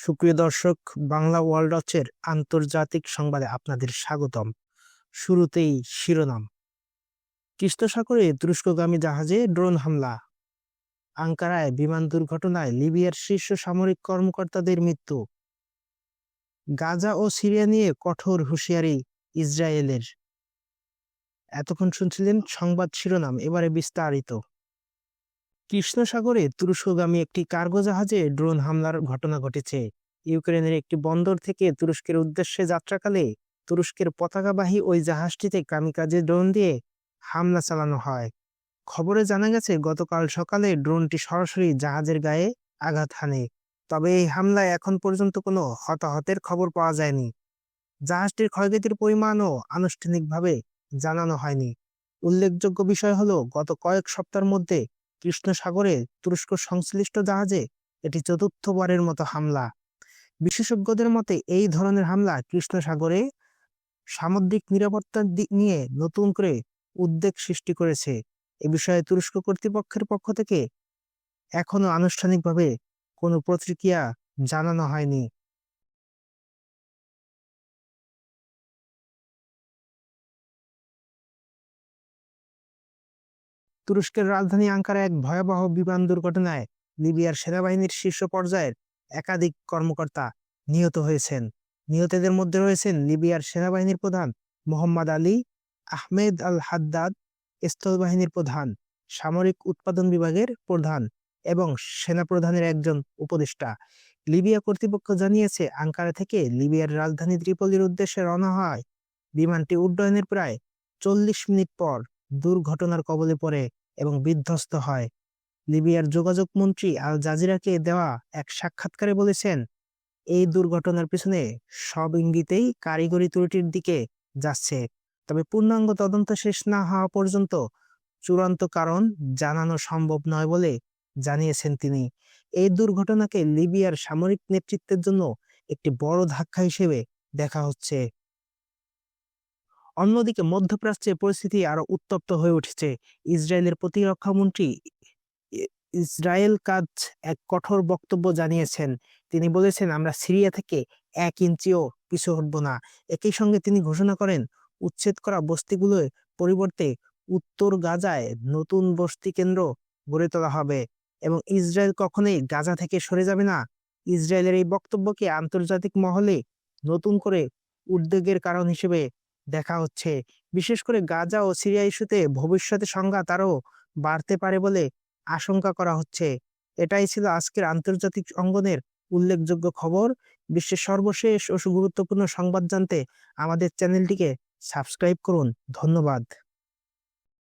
সুপ্রিয় দর্শক, বাংলা ওয়ার্ল্ড ওয়াচের আন্তর্জাতিক সংবাদে আপনাদের স্বাগতম। শুরুতেই শিরোনাম। কৃষ্ণ সাগরে তুরস্কগামী জাহাজে ড্রোন হামলা। আঙ্কারায় বিমান দুর্ঘটনায় লিবিয়ার শীর্ষ সামরিক কর্মকর্তাদের মৃত্যু। গাজা ও সিরিয়া নিয়ে কঠোর হুঁশিয়ারি ইসরায়েলের। এতক্ষণ শুনছিলেন সংবাদ শিরোনাম, এবারে বিস্তারিত। কৃষ্ণ সাগরে তুরস্কগামী একটি কার্গো জাহাজে ড্রোন হামলার ঘটনা ঘটেছে। ইউক্রেনের একটি বন্দর থেকে তুরস্কের উদ্দেশ্যে যাত্রাকালে তুরস্কের পতাকাবাহী ওই জাহাজটিতে কামিকাজে ড্রোন দিয়ে হামলা চালানো হয়। খবরে জানা গেছে, গতকাল সকালে ড্রোনটি সরাসরি জাহাজের গায়ে আঘাত হানে। তবে এই হামলায় এখন পর্যন্ত কোনো হতাহতের খবর পাওয়া যায়নি। জাহাজটির ক্ষয়ক্ষতির পরিমাণও আনুষ্ঠানিকভাবে জানানো হয়নি। উল্লেখযোগ্য বিষয় হলো, গত কয়েক সপ্তাহের মধ্যে কৃষ্ণ সাগরে তুরস্ক সংশ্লিষ্ট জাহাজে এটি চতুর্থবারের মতো হামলা। বিশেষজ্ঞদের মতে, এই ধরনের হামলা কৃষ্ণ সাগরে সামুদ্রিক নিরাপত্তার দিক নিয়ে নতুন করে উদ্বেগ সৃষ্টি করেছে। এ বিষয়ে তুরস্ক কর্তৃপক্ষের পক্ষ থেকে এখনও আনুষ্ঠানিকভাবে কোনো প্রতিক্রিয়া জানানো হয়নি। তুরস্কের রাজধানী আঙ্কারা এক ভয়াবহ বিমান দুর্ঘটনায় লিবিয়ার সেনাবাহিনীর শীর্ষ পর্যায়ের একাধিক কর্মকর্তা নিহত হয়েছেন। নিহতদের মধ্যে রয়েছেন লিবিয়ার সেনাবাহিনীর প্রধান মোহাম্মদ আলী, আহমেদ আল হাদ্দাদ স্থলবাহিনীর প্রধান, সামরিক উৎপাদন বিভাগের প্রধান এবং সেনাপ্রধানের একজন উপদেষ্টা। লিবিয়া কর্তৃপক্ষ জানিয়েছে, আঙ্কারা থেকে লিবিয়ার রাজধানী ত্রিপলির উদ্দেশ্যে রওনা হয় বিমানটি উড্ডয়নের প্রায় চল্লিশ মিনিট পর দুর্ঘটনার কবলে পড়ে। এবং বিধ্বস্ত হয়। লিবিয়ার যোগাযোগ মন্ত্রী আল জাজিরাকে দেওয়া এক সাক্ষাৎকারে বলেছেন, এই দুর্ঘটনার পিছনে সব ইঙ্গিতেই কারিগরি ত্রুটির দিকে যাচ্ছে। তবে পূর্ণাঙ্গ তদন্ত শেষ না হওয়া পর্যন্ত চূড়ান্ত কারণ জানানো সম্ভব নয় বলে জানিয়েছেন তিনি। এই দুর্ঘটনাকে লিবিয়ার সামরিক নেতৃত্বের জন্য একটি বড় ধাক্কা হিসেবে দেখা হচ্ছে। অন্যদিকে মধ্যপ্রাচ্যে পরিস্থিতি আরও উত্তপ্ত হয়ে উঠেছে। ইসরায়েলের প্রতিরক্ষা মন্ত্রী ইসরায়েল কাজ এক কঠোর বক্তব্য জানিয়েছেন। তিনি বলেছেন, আমরা সিরিয়া থেকে এক ইঞ্চিও পিছু হটব না। একই সঙ্গে তিনি ঘোষণা করেন, উচ্ছেদ করা বস্তিগুলোর পরিবর্তে উত্তর গাজায় নতুন বস্তি কেন্দ্র গড়ে তোলা হবে এবং ইসরায়েল কখনোই গাজা থেকে সরে যাবে না। ইসরায়েলের এই বক্তব্যকে আন্তর্জাতিক মহলে নতুন করে উদ্বেগের কারণ হিসেবে দেখা হচ্ছে। বিশেষ করে গাজা ও সিরিয়া ইস্যুতে ভবিষ্যতে সংঘাত আরও বাড়তে পারে বলে আশঙ্কা করা হচ্ছে। এটাই ছিল আজকের আন্তর্জাতিক অঙ্গনের উল্লেখযোগ্য খবর। বিশ্বের সর্বশেষ ও গুরুত্বপূর্ণ সংবাদ জানতে আমাদের চ্যানেলটিকে সাবস্ক্রাইব করুন। ধন্যবাদ।